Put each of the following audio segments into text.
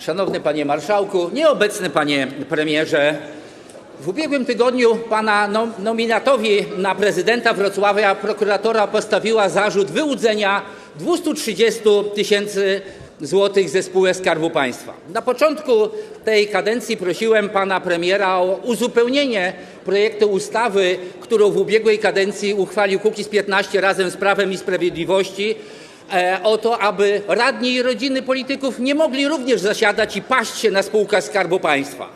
Szanowny Panie Marszałku, nieobecny Panie Premierze, w ubiegłym tygodniu Pana nom- nominatowi na prezydenta Wrocławia prokuratora postawiła zarzut wyłudzenia 230 tysięcy złotych ze spółek Skarbu Państwa. Na początku tej kadencji prosiłem Pana Premiera o uzupełnienie projektu ustawy, którą w ubiegłej kadencji uchwalił Kukiz15 razem z Prawem i Sprawiedliwości, o to, aby radni i rodziny polityków nie mogli również zasiadać i paść się na spółkach Skarbu Państwa.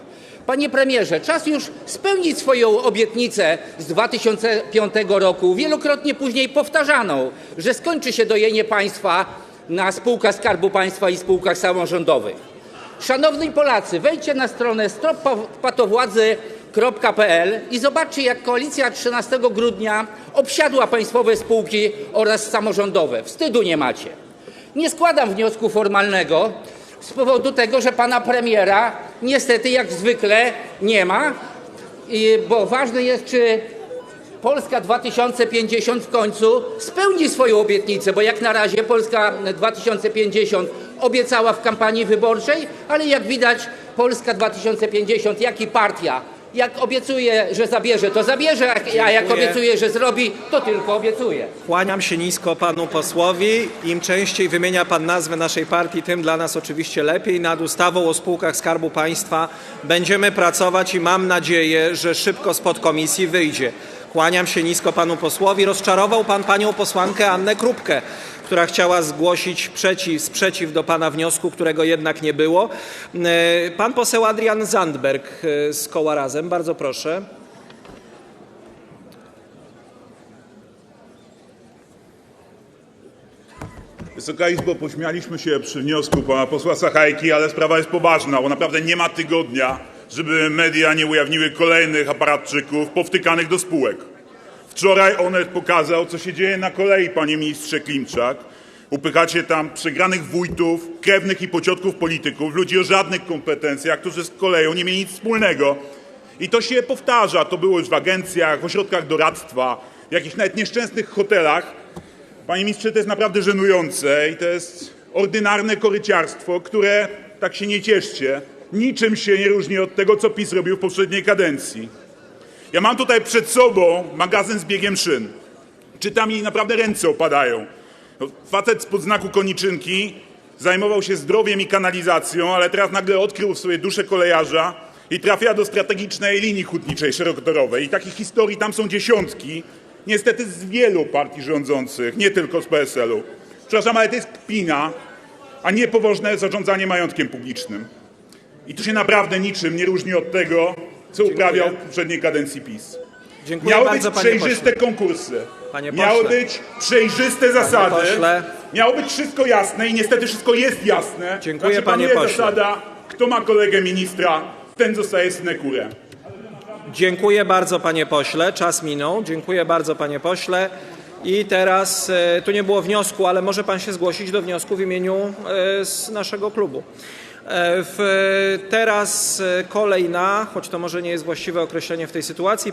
Panie premierze, czas już spełnić swoją obietnicę z 2005 roku, wielokrotnie później powtarzaną, że skończy się dojenie państwa na spółkach Skarbu Państwa i spółkach samorządowych. Szanowni Polacy, wejdźcie na stronę stoppatowładzy.pl i zobaczcie, jak koalicja 13 grudnia obsiadła państwowe spółki oraz samorządowe. Wstydu nie macie. Nie składam wniosku formalnego z powodu tego, że pana premiera niestety jak zwykle nie ma, bo ważne jest, czy Polska 2050 w końcu spełni swoją obietnicę, bo jak na razie Polska 2050 obiecała w kampanii wyborczej, ale jak widać Polska 2050, jak i partia, jak obiecuje, że zabierze, to zabierze, a jak Dziękuję. obiecuje, że zrobi, to tylko obiecuje. Kłaniam się nisko panu posłowi. Im częściej wymienia pan nazwę naszej partii, tym dla nas oczywiście lepiej. Nad ustawą o spółkach Skarbu Państwa będziemy pracować i mam nadzieję, że szybko spod komisji wyjdzie. Kłaniam się nisko panu posłowi. Rozczarował pan panią posłankę Annę Krupkę, która chciała zgłosić przeciw, sprzeciw do pana wniosku, którego jednak nie było. E, Pan poseł Adrian Zandberg e, z koła Razem, bardzo proszę. Wysoka Izbo, pośmialiśmy się przy wniosku pana posła Sachajki, ale sprawa jest poważna, bo naprawdę nie ma tygodnia, żeby media nie ujawniły kolejnych aparatczyków powtykanych do spółek. Wczoraj Onet pokazał, co się dzieje na kolei, panie ministrze Klimczak. Upychacie tam przegranych wójtów, krewnych i pociotków polityków, ludzi o żadnych kompetencjach, którzy z koleją nie mieli nic wspólnego. I to się powtarza. To było już w agencjach, w ośrodkach doradztwa, w jakichś nawet nieszczęsnych hotelach. Panie ministrze, to jest naprawdę żenujące i to jest ordynarne koryciarstwo, które, tak się nie cieszcie, niczym się nie różni od tego, co PiS robił w poprzedniej kadencji. Ja mam tutaj przed sobą magazyn z biegiem szyn. Czytam i naprawdę ręce opadają. No, Facet spod znaku koniczynki zajmował się zdrowiem i kanalizacją, ale teraz nagle odkrył w sobie duszę kolejarza i trafia do strategicznej linii hutniczej szerokotorowej. I takich historii tam są dziesiątki. Niestety z wielu partii rządzących, nie tylko z PSL-u. Przepraszam, ale to jest kpina, a nie poważne zarządzanie majątkiem publicznym. I to się naprawdę niczym nie różni od tego, co uprawiał w poprzedniej kadencji PiS. Dziękuję Miały być bardzo, panie przejrzyste pośle. konkursy. Panie Miały pośle. być przejrzyste zasady. Miało być wszystko jasne i niestety wszystko jest jasne. Dziękuję, znaczy, panie pośle. zasada, kto ma kolegę ministra, ten zostaje synekurę. Dziękuję bardzo, panie pośle. Czas minął. Dziękuję bardzo, panie pośle. I teraz, e, tu nie było wniosku, ale może pan się zgłosić do wniosku w imieniu e, z naszego klubu. E, W, teraz e, kolej na, choć to może nie jest właściwe określenie w tej sytuacji,